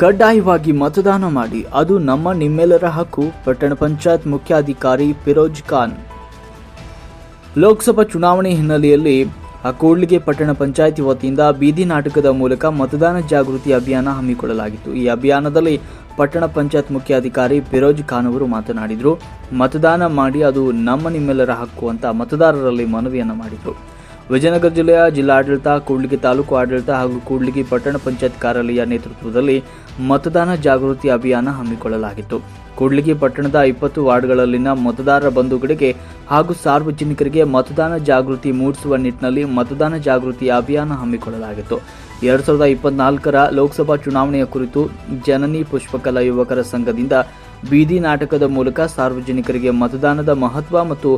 ಕಡ್ಡಾಯವಾಗಿ ಮತದಾನ ಮಾಡಿ, ಅದು ನಮ್ಮ ನಿಮ್ಮೆಲ್ಲರ ಹಕ್ಕು, ಪಟ್ಟಣ ಪಂಚಾಯತ್ ಮುಖ್ಯಾಧಿಕಾರಿ ಫಿರೋಜ್ ಖಾನ್. ಲೋಕಸಭಾ ಚುನಾವಣೆ ಹಿನ್ನೆಲೆಯಲ್ಲಿ ಕೂಡ್ಲಿಗೆ ಪಟ್ಟಣ ಪಂಚಾಯಿತಿ ವತಿಯಿಂದ ಬೀದಿ ನಾಟಕದ ಮೂಲಕ ಮತದಾನ ಜಾಗೃತಿ ಅಭಿಯಾನ ಹಮ್ಮಿಕೊಳ್ಳಲಾಗಿತ್ತು. ಈ ಅಭಿಯಾನದಲ್ಲಿ ಪಟ್ಟಣ ಪಂಚಾಯತ್ ಮುಖ್ಯಾಧಿಕಾರಿ ಫಿರೋಜ್ ಖಾನ್ ಅವರು ಮಾತನಾಡಿದರು. ಮತದಾನ ಮಾಡಿ, ಅದು ನಮ್ಮ ನಿಮ್ಮೆಲ್ಲರ ಹಕ್ಕು ಅಂತ ಮತದಾರರಲ್ಲಿ ಮನವಿಯನ್ನು ಮಾಡಿದರು. ವಿಜಯನಗರ ಜಿಲ್ಲೆಯ ಜಿಲ್ಲಾಡಳಿತ, ಕೂಡ್ಲಿಗಿ ತಾಲೂಕು ಆಡಳಿತ ಹಾಗೂ ಕೂಡ್ಲಿಗಿ ಪಟ್ಟಣ ಪಂಚಾಯತ್ ಕಾರ್ಯಾಲಯ ನೇತೃತ್ವದಲ್ಲಿ ಮತದಾನ ಜಾಗೃತಿ ಅಭಿಯಾನ ಹಮ್ಮಿಕೊಳ್ಳಲಾಗಿತ್ತು. ಕೂಡ್ಲಿಗಿ ಪಟ್ಟಣದ ಇಪ್ಪತ್ತು ವಾರ್ಡ್ಗಳಲ್ಲಿನ ಮತದಾರರ ಬಂಧುಗಳಿಗೆ ಹಾಗೂ ಸಾರ್ವಜನಿಕರಿಗೆ ಮತದಾನ ಜಾಗೃತಿ ಮೂಡಿಸುವ ನಿಟ್ಟಿನಲ್ಲಿ ಮತದಾನ ಜಾಗೃತಿ ಅಭಿಯಾನ ಹಮ್ಮಿಕೊಳ್ಳಲಾಗಿತ್ತು. ಎರಡು ಸಾವಿರದ ಇಪ್ಪತ್ನಾಲ್ಕರ ಲೋಕಸಭಾ ಚುನಾವಣೆಯ ಕುರಿತು ಜನನಿ ಪುಷ್ಪಕಲಾ ಯುವಕರ ಸಂಘದಿಂದ ಬೀದಿ ನಾಟಕದ ಮೂಲಕ ಸಾರ್ವಜನಿಕರಿಗೆ ಮತದಾನದ ಮಹತ್ವ ಮತ್ತು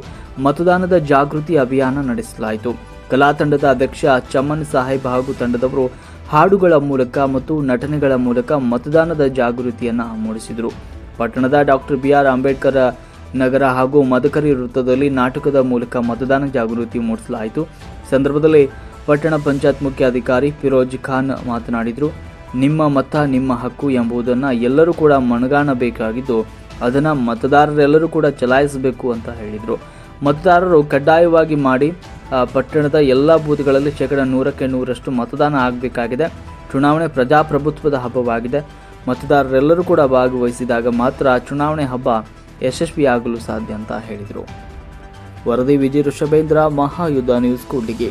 ಮತದಾನದ ಜಾಗೃತಿ ಅಭಿಯಾನ ನಡೆಸಲಾಯಿತು. ಕಲಾ ತಂಡದ ಅಧ್ಯಕ್ಷ ಚಮ್ಮನ್ ಸಾಹೇಬ್ ಹಾಗೂ ತಂಡದವರು ಹಾಡುಗಳ ಮೂಲಕ ಮತ್ತು ನಟನೆಗಳ ಮೂಲಕ ಮತದಾನದ ಜಾಗೃತಿಯನ್ನು ಮೂಡಿಸಿದರು. ಪಟ್ಟಣದ doctor B R Ambedkar Nagar ಹಾಗೂ ಮದಕರಿ ವೃತ್ತದಲ್ಲಿ ನಾಟಕದ ಮೂಲಕ ಮತದಾನ ಜಾಗೃತಿ ಮೂಡಿಸಲಾಯಿತು. ಸಂದರ್ಭದಲ್ಲಿ ಪಟ್ಟಣ ಪಂಚಾಯತ್ ಮುಖ್ಯ ಅಧಿಕಾರಿ ಫಿರೋಜ್ ಖಾನ್ ಮಾತನಾಡಿದರು. ನಿಮ್ಮ ಮತ ನಿಮ್ಮ ಹಕ್ಕು ಎಂಬುದನ್ನು ಎಲ್ಲರೂ ಕೂಡ ಮನಗಾಣಬೇಕಾಗಿದ್ದು, ಅದನ್ನು ಮತದಾರರೆಲ್ಲರೂ ಕೂಡ ಚಲಾಯಿಸಬೇಕು ಅಂತ ಹೇಳಿದರು. ಮತದಾರರು ಕಡ್ಡಾಯವಾಗಿ ಮಾಡಿ ಪಟ್ಟಣದ ಎಲ್ಲ ಬೂತ್ಗಳಲ್ಲಿ ಶೇಕಡ ನೂರಕ್ಕೆ ನೂರಷ್ಟು ಮತದಾನ ಆಗಬೇಕಾಗಿದೆ. ಚುನಾವಣೆ ಪ್ರಜಾಪ್ರಭುತ್ವದ ಹಬ್ಬವಾಗಿದೆ. ಮತದಾರರೆಲ್ಲರೂ ಕೂಡ ಭಾಗವಹಿಸಿದಾಗ ಮಾತ್ರ ಚುನಾವಣೆ ಹಬ್ಬ ಯಶಸ್ವಿಯಾಗಲು ಸಾಧ್ಯ ಅಂತ ಹೇಳಿದರು. ವರದಿ ವಿಜಯ ಋಷಭೇಂದ್ರ, ಮಹಾಯುದ್ಧ ನ್ಯೂಸ್ ಕೂಡ್ಲಿಗೆ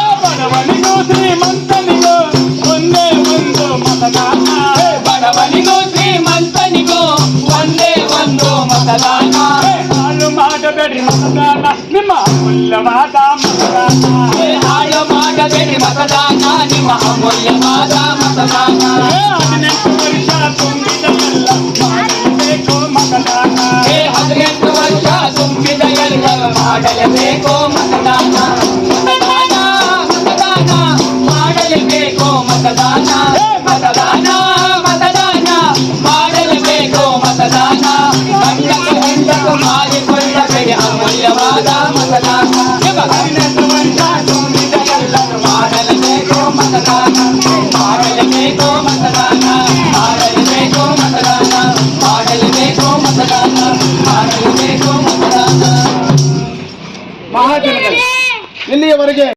ಮತದಾನ ನಿಮ್ಮ ಅಮೂಲ್ಯವಾದ ಮತದಾನ ಏ ಹಾಳು ಮಾಡಬೇಡಿ ಮತದಾನ ನಿಮ್ಮ ಅಮೂಲ್ಯವಾದ ಮತದಾನ ಹದಿನೆಂಟು ವರ್ಷ ತುಂಬಿದ ಎಲ್ಲ ಮಾಡಲೇಬೇಕು ಮತದಾನ ಏ ಹದಿನೆಂಟು ವರ್ಷ ತುಂಬಿದ ಎಲ್ಲರೂ ಮಾಡಲೇಬೇಕು ಮತದಾನ ಮತದಾನ ಮಹಾಜನಗಳು. ಇಲ್ಲಿಯವರೆಗೆ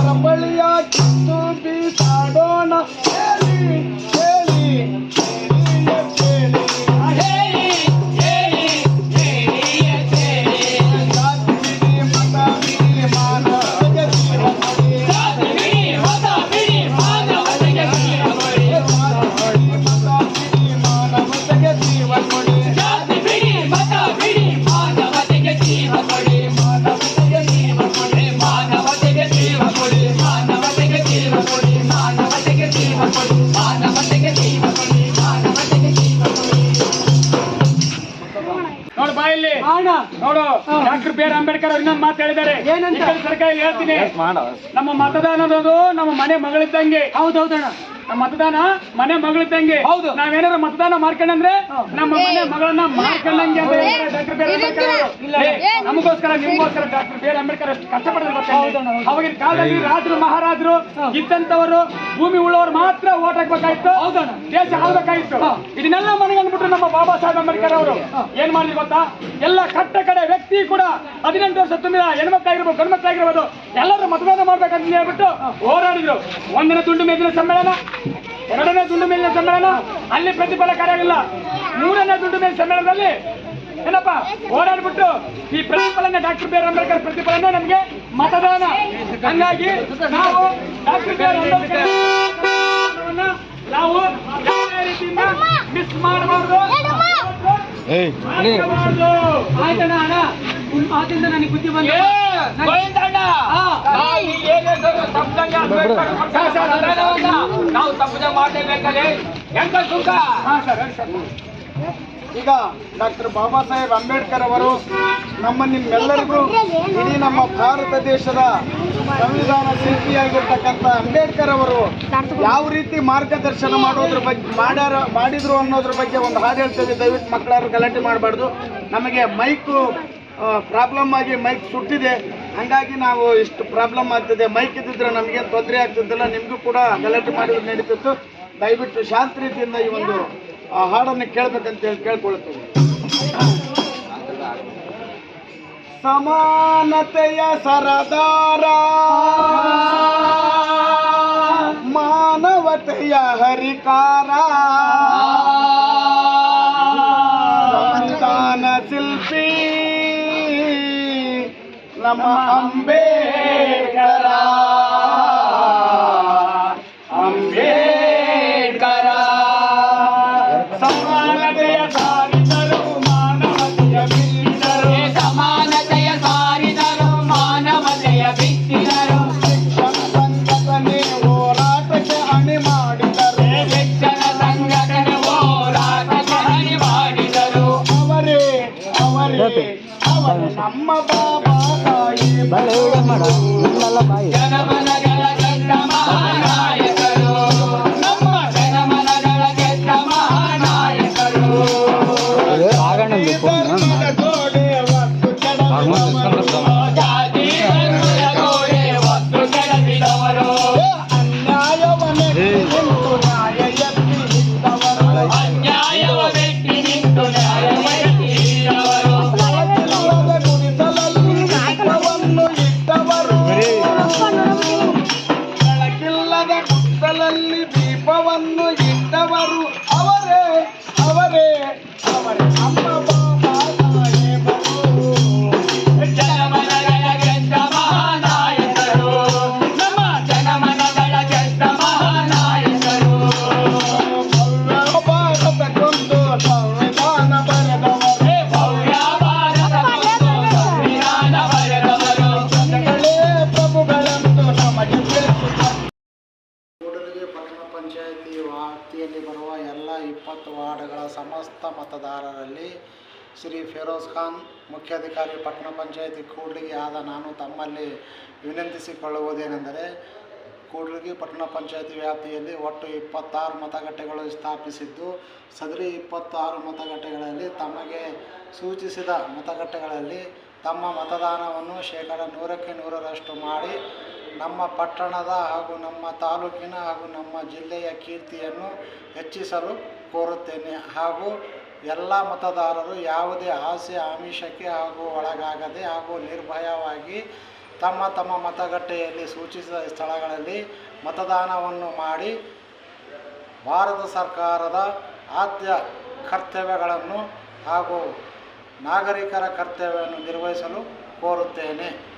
ಸಂಕೋಲೆಯ ದುರ್ಬಲಿಯ ಕಿತ್ತು ಬೀಸಾಡೋಣ. ಅಣ್ಣ ನೋಡು ಡಾಕ್ಟರ್ ಬಿ ಆರ್ ಅಂಬೇಡ್ಕರ್ ಅವ್ರು ಇನ್ನೊಂದು ಮಾತು ಹೇಳಿದ್ದಾರೆ ಸರ್ಕಾರ ಹೇಳ್ತೀನಿ. ನಮ್ಮ ಮತದಾನ ಅನ್ನೋದು ನಮ್ಮ ಮನೆ ಮಗಳಿದ್ದಂಗೆ. ಹೌದೌದಣ್ಣ ನಮ್ಮ ಮತದಾನ ಮನೆ ಮಗಳಿದ್ದಂಗೆ. ಹೌದು. ನಾವೇನಾದ್ರು ಮತದಾನ ಮಾಡ್ಕೊಂಡ್ರೆ ನಮ್ಮ ಮನೆ ಮಗಳನ್ನ ಮಾಡ್ಕೊಂಡಂಗೆ ಅಂತ ಡಾಕ್ಟರ್ ಬಿ ಆರ್ ಅಂಬೇಡ್ಕರ್ ನಮಗೋಸ್ಕರ ನಿಮ್ಗೋಸ್ಕರ ಡಾಕ್ಟರ್ ಬಿ ಆರ್ ಅಂಬೇಡ್ಕರ್ ಕಷ್ಟಪಡೋದು ಹೌದಣ್ಣ, ಹೌದು. ಅವಾಗಿನ ಕಾಲದಲ್ಲಿ ರಾಜರು ಮಹಾರಾಜರು ಇದ್ದಂತವರು ಭೂಮಿ ಉಳ್ಳವರು ಮಾತ್ರ ಓಟ್ ಹಾಕ್ಬೇಕಾಯ್ತು. ದೇಶ ಆಗ್ಬೇಕಾಯ್ತು ಇದನ್ನೆಲ್ಲ ಮನೆಗಂದ್ಬಿಟ್ರು ನಮ್ಮ ಬಾಬಾ ಸಾಹೇಬ್ ಅಂಬೇಡ್ಕರ್ ಅವರು ಏನ್ ಮಾಡಿದ್ರು ಗೊತ್ತಾ? ಎಲ್ಲ ಕಟ್ಟ ಕಡೆ ವ್ಯಕ್ತಿ ಕೂಡ ಹದಿನೆಂಟು ವರ್ಷ ತುಂಬಿದ ಹೆಣ್ಮಕ್ಳಾಗಿರ್ಬೋದು ಗಂಡ್ಮಕ್ಳಾಗಿರ್ಬೋದು ಎಲ್ಲರೂ ಮತದಾನ ಮಾಡ್ಬೇಕಂತ ಹೇಳ್ಬಿಟ್ಟು ಹೋರಾಡಿದ್ರು. ಒಂದನೇ ದುಂಡು ಮೇಲಿನ ಸಮ್ಮೇಳನ ಎರಡನೇ ದುಂಡು ಮೇಲಿನ ಸಮ್ಮೇಳನ ಅಲ್ಲಿ ಪ್ರತಿಫಲ ಕಾರ್ಯವಿಲ್ಲ ಮೂರನೇ ದುಂಡು ಮೇಲಿನ ಸಮ್ಮೇಳನದಲ್ಲಿ ಏನಪ್ಪ? ಓಡಾಡ್ಬಿಟ್ಟು ಈ ಪ್ರತಿಫಲನ ಡಾಕ್ಟರ್ ಬಿ ಆರ್ ಅಂಬೇಡ್ಕರ್ ಪ್ರತಿಫಲನ ನಮ್ಗೆ ಮತದಾನ. ಹಂಗಾಗಿ ನಾವು ಡಾಕ್ಟರ್ ಬಿ ಆರ್ ಅಂಬೇಡ್ಕರ್ ನಾವು ಯಾವುದೇ ರೀತಿಯಿಂದ ಮಿಸ್ ಮಾಡಬಾರ್ದು. ಆಯ್ತಣ್ಣ ಅಣ್ಣ. ನಿಮ್ ಮಾತಿಂದ ನನಗೆ ಬುದ್ಧಿ ಬಂದ ನಾವು ತಪ್ಪದೆ ಮಾಡಲೇಬೇಕಲ್ಲಿ ಎಂತ ಸುಖ ಹಾ ಸರ್ ಸರ್. ಈಗ ಡಾಕ್ಟರ್ ಬಾಬಾ ಸಾಹೇಬ್ ಅಂಬೇಡ್ಕರ್ ಅವರು ನಮ್ಮ ನಿಮ್ಮೆಲ್ಲರಿಗೂ ಇಡೀ ನಮ್ಮ ಭಾರತ ದೇಶದ ಸಂವಿಧಾನ ಶಿಲ್ಪಿಯಾಗಿರ್ತಕ್ಕಂಥ ಅಂಬೇಡ್ಕರ್ ಅವರು ಯಾವ ರೀತಿ ಮಾರ್ಗದರ್ಶನ ಮಾಡೋದ್ರ ಬಗ್ಗೆ ಮಾಡ್ಯಾರ, ಮಾಡಿದ್ರು ಅನ್ನೋದ್ರ ಬಗ್ಗೆ ಒಂದು ಹಾಡು ಹೇಳ್ತೇವೆ. ದಯವಿಟ್ಟು ಮಕ್ಕಳಾರು ಗಲಾಟೆ ಮಾಡಬಾರ್ದು. ನಮಗೆ ಮೈಕು ಪ್ರಾಬ್ಲಮ್ ಆಗಿ ಮೈಕ್ ಸುಟ್ಟಿದೆ. ಹಂಗಾಗಿ ನಾವು ಇಷ್ಟು ಪ್ರಾಬ್ಲಮ್ ಆಗ್ತದೆ. ಮೈಕ್ ಇದ್ದಿದ್ರೆ ನಮಗೇನು ತೊಂದರೆ ಆಗ್ತಿದ್ದಿಲ್ಲ. ನಿಮಗೂ ಕೂಡ ಗಲಾಟೆ ಮಾಡಿದ್ರೆ ನಡೀತಿತ್ತು. ದಯವಿಟ್ಟು ಶಾಂತ ರೀತಿಯಿಂದ ಈ ಒಂದು ಆ ಹಾಡನ್ನು ಕೇಳ್ಬೇಕಂತ ಹೇಳಿ ಕೇಳ್ಕೊಳ್ತೇವೆ. ಸಮಾನತೆಯ ಸರದಾರ ಮಾನವತೆಯ ಹರಿಕಾರ ಸಂತಾನ ಶಿಲ್ಪಿ ನಮ್ಮ ಅಂಬೇಡ್ಕರ. భలే రమణ నిన్నల బాయి. ಪಂಚಾಯಿತಿ ವ್ಯಾಪ್ತಿಯಲ್ಲಿ ಬರುವ ಎಲ್ಲ ಇಪ್ಪತ್ತು ವಾರ್ಡ್ಗಳ ಸಮಸ್ತ ಮತದಾರರಲ್ಲಿ ಶ್ರೀ ಫಿರೋಜ್ ಖಾನ್ ಮುಖ್ಯಾಧಿಕಾರಿ ಪಟ್ಟಣ ಪಂಚಾಯಿತಿ ಕೂಡ್ಲಿಗೆ ಆದ ನಾನು ತಮ್ಮಲ್ಲಿ ವಿನಂತಿಸಿಕೊಳ್ಳುವುದೇನೆಂದರೆ ಕೂಡ್ಲಿಗಿ ಪಟ್ಟಣ ಪಂಚಾಯಿತಿ ವ್ಯಾಪ್ತಿಯಲ್ಲಿ ಒಟ್ಟು ಇಪ್ಪತ್ತಾರು ಮತಗಟ್ಟೆಗಳು ಸ್ಥಾಪಿಸಿದ್ದು, ಸದರಿ ಇಪ್ಪತ್ತಾರು ಮತಗಟ್ಟೆಗಳಲ್ಲಿ ತಮಗೆ ಸೂಚಿಸಿದ ಮತಗಟ್ಟೆಗಳಲ್ಲಿ ತಮ್ಮ ಮತದಾನವನ್ನು ಶೇಕಡ ನೂರಕ್ಕೆ ನೂರರಷ್ಟು ಮಾಡಿ ನಮ್ಮ ಪಟ್ಟಣದ ಹಾಗೂ ನಮ್ಮ ತಾಲೂಕಿನ ಹಾಗೂ ನಮ್ಮ ಜಿಲ್ಲೆಯ ಕೀರ್ತಿಯನ್ನು ಹೆಚ್ಚಿಸಲು ಕೋರುತ್ತೇನೆ. ಹಾಗೂ ಎಲ್ಲ ಮತದಾರರು ಯಾವುದೇ ಆಸೆ, ಆಮಿಷಕ್ಕೆ ಹಾಗೂ ಒಳಗಾಗದೆ ಹಾಗೂ ನಿರ್ಭಯವಾಗಿ ತಮ್ಮ ತಮ್ಮ ಮತಗಟ್ಟೆಯಲ್ಲಿ ಸೂಚಿಸಿದ ಸ್ಥಳಗಳಲ್ಲಿ ಮತದಾನವನ್ನು ಮಾಡಿ ಭಾರತ ಸರ್ಕಾರದ ಆದ್ಯ ಕರ್ತವ್ಯಗಳನ್ನು ಹಾಗೂ ನಾಗರಿಕರ ಕರ್ತವ್ಯವನ್ನು ನಿರ್ವಹಿಸಲು ಕೋರುತ್ತೇನೆ.